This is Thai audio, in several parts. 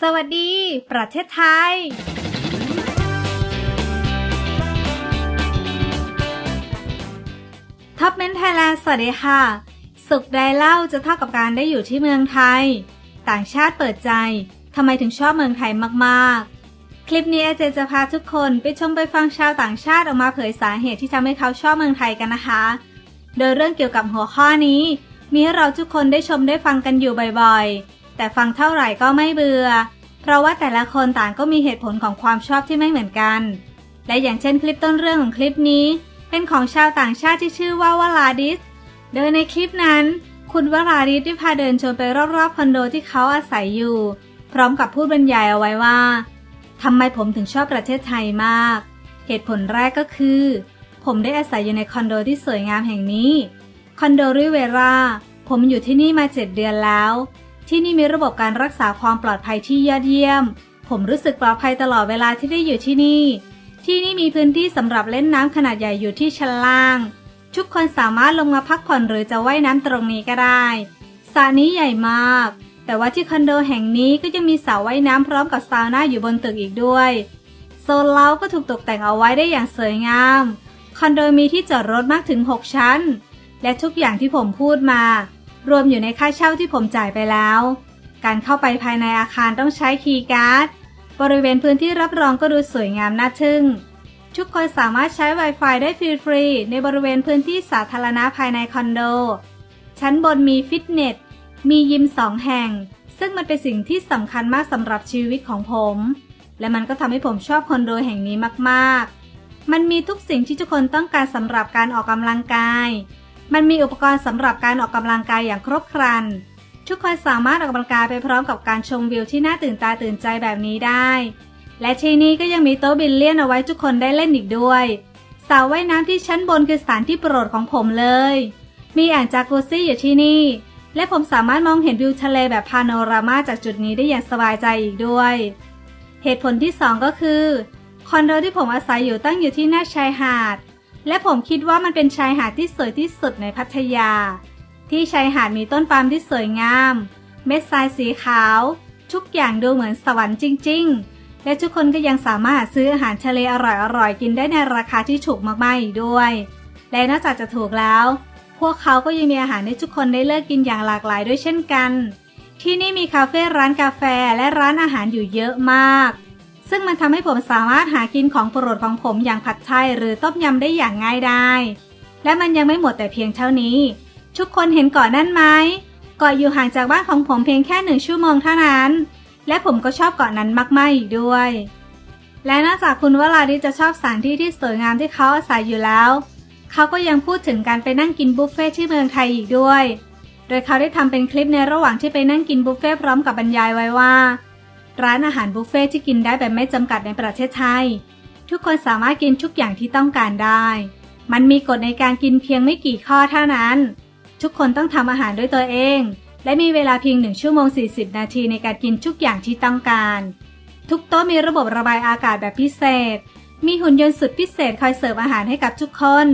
สวัสดี ประเทศไทย ท็อปเมนไทยแลนด์สวัสดีค่ะ สุขได้เล่าจะเท่ากับการได้อยู่ที่เมืองไทย ต่างชาติเปิดใจทำไมถึงชอบเมืองไทยมากๆ คลิปนี้อาเจจะพาทุกคนไปชมไปฟังชาวต่างชาติออกมาเผยสาเหตุที่ทำให้เขาชอบเมืองไทยกันนะคะ โดยเรื่องเกี่ยวกับหัวข้อนี้ มีให้เราทุกคนได้ชมได้ฟังกันอยู่บ่อยๆ แต่ฟังเท่าไหร่ก็ไม่เบื่อ เพราะว่าแต่ละคนต่างก็มีเหตุผลของความชอบที่ไม่เหมือนกัน และอย่างเช่นคลิปต้นเรื่องของคลิปนี้ เป็นของชาวต่างชาติที่ชื่อว่าวลาดิส โดยในคลิปนั้น คุณวราดิสได้พาเดินชมไปรอบๆคอนโดที่เขาอาศัยอยู่ พร้อมกับพูดบรรยายเอาไว้ว่าทำไมผมถึงชอบประเทศไทยมาก เหตุผลแรกก็คือ ผมได้อาศัยอยู่ในคอนโดที่สวยงามแห่งนี้ คอนโดริเวรา ผมอยู่ที่นี่มาเจ็ดเดือนแล้ว ที่นี่มีระบบการรักษาความปลอดภัยที่ยอดเยี่ยม ผมรู้สึกปลอดภัยตลอดเวลาที่ได้อยู่ที่นี่ ที่นี่มีพื้นที่สำหรับเล่นน้ำขนาดใหญ่อยู่ที่ชั้นล่าง ทุกคนสามารถลงมาพักผ่อนหรือจะว่ายน้ำตรงนี้ก็ได้สระนี้ใหญ่มาก แต่ว่าที่คอนโดแห่งนี้ก็ยังมีสระว่ายน้ำพร้อมกับซาวน่าอยู่บนตึกอีกด้วยโซนเล้าก็ถูกตกแต่งเอาไว้ได้อย่างสวยงาม คอนโดมีที่จอดรถมากถึง 6 ชั้น และทุกอย่างที่ผมพูดมา รวมอยู่ในค่าเช่าที่ผมจ่ายไปแล้ว การเข้าไปภายในอาคารต้องใช้คีย์การ์ด บริเวณพื้นที่รับรองก็ดูสวยงามน่าทึ่ง ทุกคนสามารถใช้ Wi-Fi ได้ฟรีๆ ในบริเวณพื้นที่สาธารณะภายในคอนโด ชั้นบนมีฟิตเนส มียิมสองแห่ง ซึ่งมันเป็นสิ่งที่สำคัญมากสำหรับชีวิตของผม และมันก็ทำให้ผมชอบคอนโดแห่งนี้มากๆ มันมีทุกสิ่งที่ทุกคนต้องการสำหรับการออกกำลังกาย มันมีอุปกรณ์สำหรับการออกกำลังกายอย่างครบครัน ทุกคนสามารถออกกำลังกายไปพร้อมกับการชมวิวที่น่าตื่นตาตื่นใจแบบนี้ได้ และที่นี่ก็ยังมีโต๊ะบิลเลียนเอาไว้ทุกคนได้เล่นอีกด้วยสระว่ายน้ำที่ชั้นบนคือสถานที่โปรดของผมเลย มีอ่างจากุซี่อยู่ที่นี่ และผมสามารถมองเห็นวิวทะเลแบบพาโนรามาจากจุดนี้ได้อย่างสบายใจอีกด้วย เหตุผลที่สองก็คือคอนโดที่ผมอาศัยอยู่ตั้งอยู่ที่หน้าชายหาด และผมคิดว่ามันเป็นชายหาดที่สวยที่สุดในพัทยา ที่ชายหาดมีต้นปาล์มที่สวยงาม เม็ดทรายสีขาว ทุกอย่างดูเหมือนสวรรค์จริง ๆ และทุกคนก็ยังสามารถซื้ออาหารทะเลอร่อยๆ กินได้ในราคาที่ถูกมากๆอีกด้วย และนอกจากจะถูกแล้ว พวกเขาก็ยังมีอาหารให้ทุกคนได้เลือกกินอย่างหลากหลายด้วยเช่นกัน ที่นี่มีคาเฟ่ร้านกาแฟและร้านอาหารอยู่เยอะมาก ซึ่งมันทำให้ผมสามารถหากินของโปรดของผมอย่างผัดไทยหรือต้มยำได้อย่างง่ายได้ และมันยังไม่หมดแต่เพียงเท่านี้ ทุกคนเห็นเกาะนั่นไหมเกาะอยู่ห่างจากบ้านของผมเพียงแค่หนึ่งชั่วโมงเท่านั้น และผมก็ชอบเกาะนั้นมากๆอีกด้วย และนอกจากคุณวราดิจะชอบสถานที่ที่สวยงามที่เขาอาศัยอยู่แล้วเขาก็ยังพูดถึงการไปนั่งกินบุฟเฟ่ที่เมืองไทยอีกด้วย โดยเขาได้ทำเป็นคลิปในระหว่างที่ไปนั่งกินบุฟเฟ่พร้อมกับบรรยายไว้ว่า ร้านอาหารบุฟเฟ่ที่กินได้แบบไม่จำกัดในประเทศไทย ทุกคนสามารถกินทุกอย่างที่ต้องการได้ มันมีกฎในการกินเพียงไม่กี่ข้อเท่านั้น ทุกคนต้องทำอาหารด้วยตัวเอง และมีเวลาเพียง1ชั่วโมง 40 นาทีในการกินทุกอย่างที่ต้องการ ทุกโต๊ะมีระบบระบายอากาศแบบพิเศษ มีหุ่นยนต์สุดพิเศษคอยเสิร์ฟอาหารให้กับทุกคน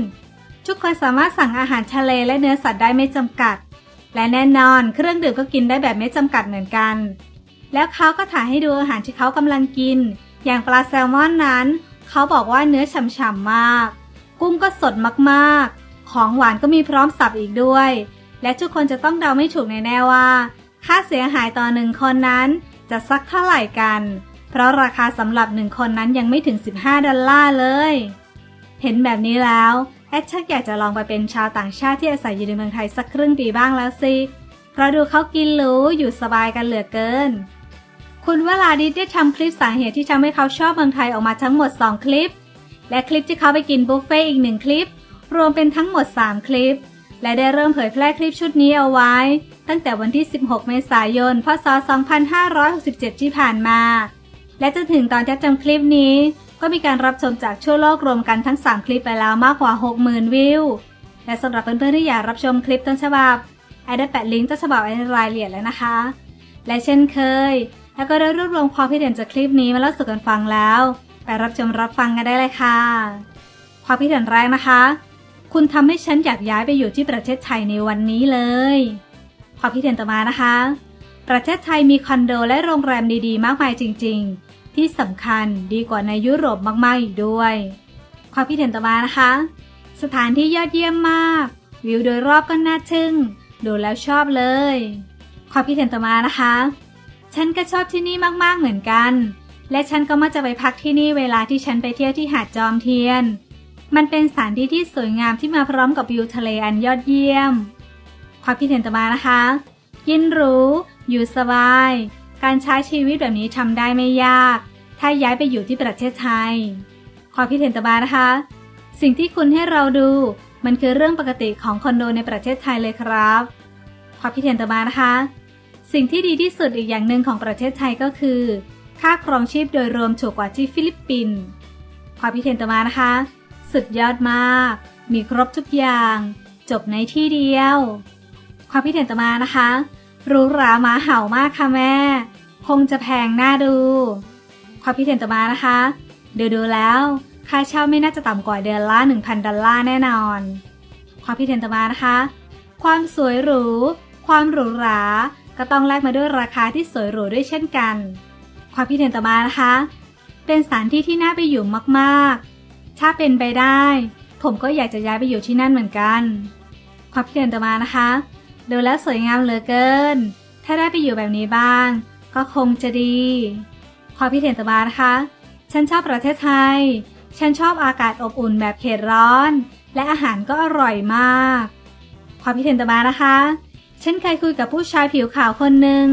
ทุกคนสามารถสั่งอาหารทะเลและเนื้อสัตว์ได้ไม่จำกัด และแน่นอนเครื่องดื่มก็กินได้แบบไม่จำกัดเหมือนกัน แล้วเขาก็ถ่ายให้ดูอาหารที่เขากำลังกิน อย่างปลาแซลมอนนั้น เขาบอกว่าเนื้อฉ่ำๆมาก กุ้งก็สดมากๆ ของหวานก็มีพร้อมสับอีกด้วย และทุกคนจะต้องเดาไม่ถูกแน่ๆว่า ค่าเสียหายต่อหนึ่งคนนั้นจะสักเท่าไหร่กัน เพราะราคาสำหรับหนึ่งคนนั้นยังไม่ถึง 15 ดอลลาร์เลย เห็นแบบนี้แล้วแอดชักอยากจะลองไปเป็นชาวต่างชาติที่อาศัยอยู่ในเมืองไทยสักครึ่งปีบ้างแล้วสิ เพราะดูเขากินหรูอยู่สบายกันเหลือเกิน คุณวลาดิสได้ทำคลิปสาเหตุที่ทำให้เขาชอบเมืองไทยออกมาทั้งหมด 2 คลิป และคลิปที่เขาไปกินบุฟเฟ่อีกหนึ่งคลิป รวมเป็นทั้งหมด 3 คลิป และได้เริ่มเผยแพร่คลิปชุดนี้เอาไว้ ตั้งแต่วันที่ 16 เมษายน พศ 2567 ที่ผ่านมา และจนถึงตอนที่จำคลิปนี้ ก็มีการรับชมจากทั่วโลกรวมกันทั้ง 3 คลิปไปแล้วมากกว่า 60,000 วิว และสำหรับเพื่อนๆที่อยากรับชมคลิปต้นฉบับแอได้แปะลิงก์ต้นฉบับไว้ในรายละเอียดแล้วนะคะ และเช่นเคย แล้วก็ได้รวบรวมความคิดเห็นจากคลิปนี้มาเล่าสู่กันฟังแล้ว ไปรับชมรับฟังกันได้เลยค่ะ ความคิดเห็นแรกนะคะ คุณทำให้ฉันอยากย้ายไปอยู่ที่ประเทศไทยในวันนี้เลย ความคิดเห็นต่อมานะคะ ประเทศไทยมีคอนโดและโรงแรมดีๆ มากมายจริง ๆ ที่สำคัญดีกว่าในยุโรปมากๆอีกด้วย ความคิดเห็นต่อมานะคะ สถานที่ยอดเยี่ยมมาก วิวโดยรอบก็น่าทึ่ง ดูแล้วชอบเลย ความคิดเห็นต่อมานะคะ ฉันก็ชอบที่นี่มากๆเหมือนกัน และฉันก็มักจะไปพักที่นี่เวลาที่ฉันไปเที่ยวที่หาดจอมเทียน มันเป็นสถานที่ที่สวยงามที่มาพร้อมกับวิวทะเลอันยอดเยี่ยม ความคิดเห็นต่อมานะคะกินหรูอยู่สบาย การใช้ชีวิตแบบนี้ทำได้ไม่ยาก ถ้าย้ายไปอยู่ที่ประเทศไทย ความคิดเห็นต่อมานะคะ สิ่งที่คุณให้เราดู มันคือเรื่องปกติของคอนโดในประเทศไทยเลยครับ ความคิดเห็นต่อมานะคะ สิ่งที่ดีที่สุดอีกอย่างหนึ่งของประเทศไทยก็คือ ค่าครองชีพโดยรวมถูกกว่าที่ฟิลิปปินส์ความคิดเห็นต่อมานะคะ สุดยอดมาก มีครบทุกอย่าง จบในที่เดียว ความคิดเห็นต่อมานะคะหรูหรามาเห่ามากค่ะแม่ คงจะแพงน่าดู ความคิดเห็นต่อมานะคะ ดูดูแล้ว ค่าเช่าไม่น่าจะต่ำกว่าเดือนละ1,000ดอลลาร์แน่นอน ความคิดเห็นต่อมานะคะ ความสวยหรู ความหรูหรา ก็ต้องแลกมาด้วยราคาที่สวยหรูด้วยเช่นกัน ความคิดเห็นต่อมานะคะ เป็นสถานที่ที่น่าไปอยู่มากๆ ถ้าเป็นไปได้ ผมก็อยากจะย้ายไปอยู่ที่นั่นเหมือนกัน ความคิดเห็นต่อมานะคะดูแล้วสวยงามเหลือเกิน ถ้าได้ไปอยู่แบบนี้บ้าง ก็คงจะดีความคิดเห็นต่อมานะคะ ฉันชอบประเทศไทย ฉันชอบอากาศอบอุ่นแบบเขตร้อน และอาหารก็อร่อยมาก ความคิดเห็นต่อมานะคะ ฉันเคยคุยกับผู้ชายผิวขาวคนหนึ่ง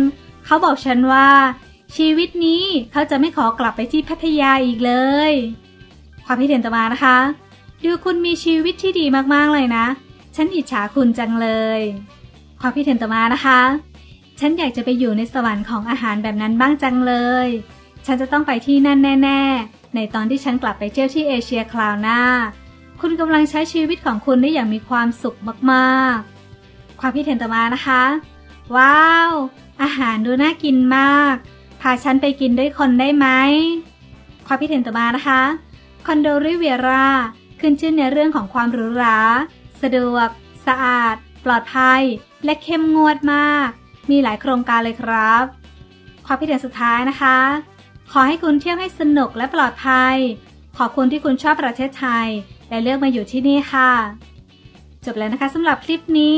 เขาบอกฉันว่า ชีวิตนี้เขาจะไม่ขอกลับไปที่พัทยาอีกเลย ความคิดเห็นต่อมานะคะ ดูคุณมีชีวิตที่ดีมากๆเลยนะ ฉันอิจฉาคุณจังเลย ความคิดเห็นต่อมานะคะ ฉันอยากจะไปอยู่ในสวรรค์ของอาหารแบบนั้นบ้างจังเลย ฉันจะต้องไปที่นั่นแน่ ๆ ในตอนที่ฉันกลับไปเที่ยวที่เอเชียคราวหน้า คุณกำลังใช้ชีวิตของคุณได้อย่างมีความสุขมากๆ ความคิดเห็นต่อมานะคะ ว้าว อาหารดูน่ากินมาก พาฉันไปกินด้วยคนได้ไหม ความคิดเห็นต่อมานะคะ คอนโดริเวียราขึ้นชื่อในเรื่องของความหรูหรา สะดวก สะอาด ปลอดภัย และเข้มงวดมาก มีหลายโครงการเลยครับ ความคิดเห็นสุดท้ายนะคะ ขอให้คุณเที่ยวให้สนุกและปลอดภัย ขอบคุณที่คุณชอบประเทศไทย และเลือกมาอยู่ที่นี่ค่ะ จบแล้วนะคะสำหรับคลิปนี้